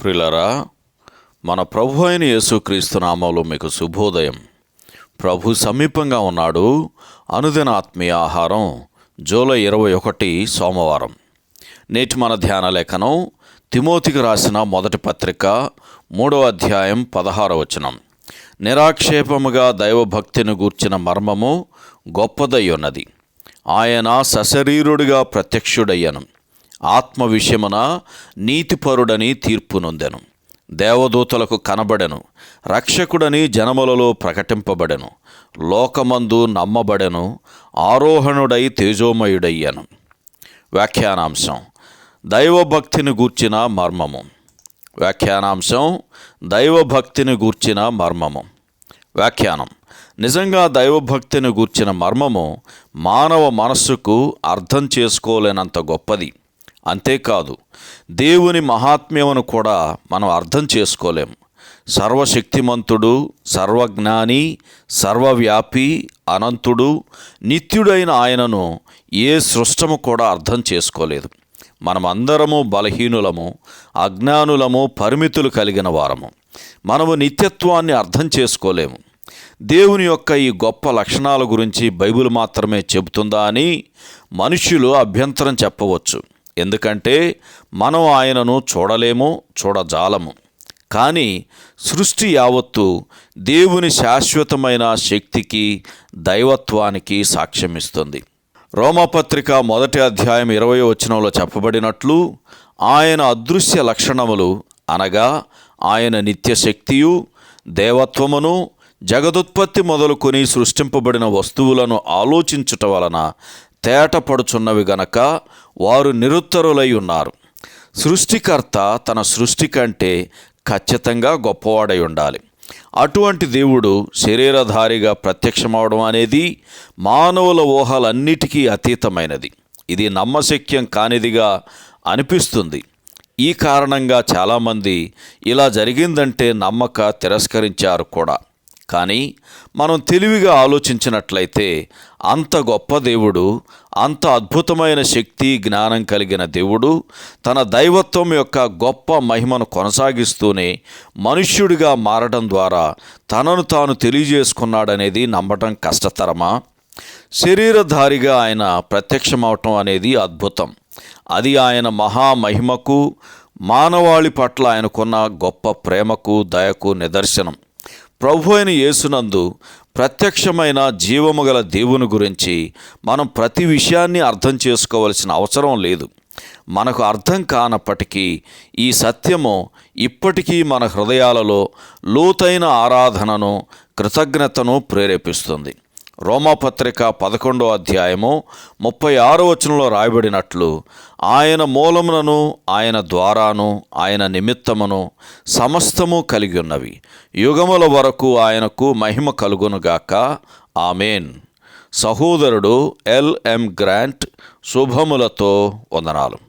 ప్రిలరా మన ప్రభు అయిన యేసుక్రీస్తు నామంలో మీకు శుభోదయం. ప్రభు సమీపంగా ఉన్నాడు. అనుదిన ఆత్మీయ ఆహారం జూలై ఇరవై ఒకటి సోమవారం. నేటి మన ధ్యాన లేఖనం తిమోతికి రాసిన మొదటి పత్రిక మూడో అధ్యాయం పదహార వచనం. నిరాక్షేపముగా దైవభక్తిని గూర్చిన మర్మము గొప్పదై ఉన్నది. ఆయన సశరీరుడిగా ప్రత్యక్షుడయ్యను. ఆత్మ విషయమున నీతిపరుడని తీర్పు నొందెను. దేవదూతలకు కనబడెను. రక్షకుడని జనములలో ప్రకటింపబడెను. లోకమందు నమ్మబడెను. ఆరోహణుడై తేజోమయుడయ్యను. వ్యాఖ్యానాంశం. దైవభక్తిని గూర్చిన మర్మము. వ్యాఖ్యానాంశం. దైవభక్తిని గూర్చిన మర్మము. వ్యాఖ్యానం. నిజంగా దైవభక్తిని గూర్చిన మర్మము మానవ మనస్సుకు అర్థం చేసుకోలేనంత గొప్పది. అంతేకాదు దేవుని మహాత్మ్యమును కూడా మనం అర్థం చేసుకోలేం. సర్వశక్తిమంతుడు సర్వజ్ఞాని సర్వవ్యాపి అనంతుడు నిత్యుడైన ఆయనను ఏ సృష్టము కూడా అర్థం చేసుకోలేదు. మనమందరము బలహీనులము అజ్ఞానులము పరిమితులు కలిగిన వారము. మనము నిత్యత్వాన్ని అర్థం చేసుకోలేము దేవుని యొక్క ఈ గొప్ప లక్షణాల గురించి బైబిల్ మాత్రమే చెబుతుందా అని మనుష్యులు అభ్యంతరం చెప్పవచ్చు. ఎందుకంటే మనం ఆయనను చూడలేము చూడజాలము. కానీ సృష్టి యావత్తు దేవుని శాశ్వతమైన శక్తికి దైవత్వానికి సాక్ష్యమిస్తుంది. రోమపత్రిక మొదటి అధ్యాయం ఇరవై వచనంలో చెప్పబడినట్లు ఆయన అదృశ్య లక్షణములు అనగా ఆయన నిత్యశక్తియు దేవత్వమును జగదుత్పత్తి మొదలుకొని సృష్టింపబడిన వస్తువులను ఆలోచించుట వలన తేటపడుచున్నవి గనక వారు నిరుత్తరులై ఉన్నారు. సృష్టికర్త తన సృష్టి కంటే ఖచ్చితంగా గొప్పవాడై ఉండాలి. అటువంటి దేవుడు శరీరధారిగా ప్రత్యక్షమవడం అనేది మానవుల ఊహలన్నిటికీ అతీతమైనది. ఇది నమ్మశక్యం కానిదిగా అనిపిస్తుంది. ఈ కారణంగా చాలామంది ఇలా జరిగిందంటే నమ్మక తిరస్కరించారు కూడా. కానీ మనం తెలివిగా ఆలోచించినట్లయితే అంత గొప్ప దేవుడు అంత అద్భుతమైన శక్తి జ్ఞానం కలిగిన దేవుడు తన దైవత్వం యొక్క గొప్ప మహిమను కొనసాగిస్తూనే మనుష్యుడిగా మారడం ద్వారా తనను తాను తెలియజేసుకున్నాడనేది నమ్మటం కష్టతరమా? శరీరధారిగా ఆయన ప్రత్యక్షమవటం అనేది అద్భుతం. అది ఆయన మహామహిమకు మానవాళి పట్ల ఆయనకున్న గొప్ప ప్రేమకు దయకు నిదర్శనం. ప్రభు అయిన యేసునందు ప్రత్యక్షమైన జీవము గల దేవుని గురించి మనం ప్రతి విషయాన్ని అర్థం చేసుకోవలసిన అవసరం లేదు. మనకు అర్థం కానప్పటికీ ఈ సత్యము ఇప్పటికీ మన హృదయాలలో లోతైన ఆరాధనను కృతజ్ఞతను ప్రేరేపిస్తుంది. రోమాపత్రిక పదకొండో అధ్యాయము ముప్పై ఆరో వచనంలో రాయబడినట్లు ఆయన మూలములను ఆయన ద్వారాను ఆయన నిమిత్తమును సమస్తము కలిగి ఉన్నవి యుగముల వరకు ఆయనకు మహిమ కలుగునుగాక ఆమెన్. సహోదరుడు ఎల్ఎం గ్రాంట్ శుభములతో వందనాలు.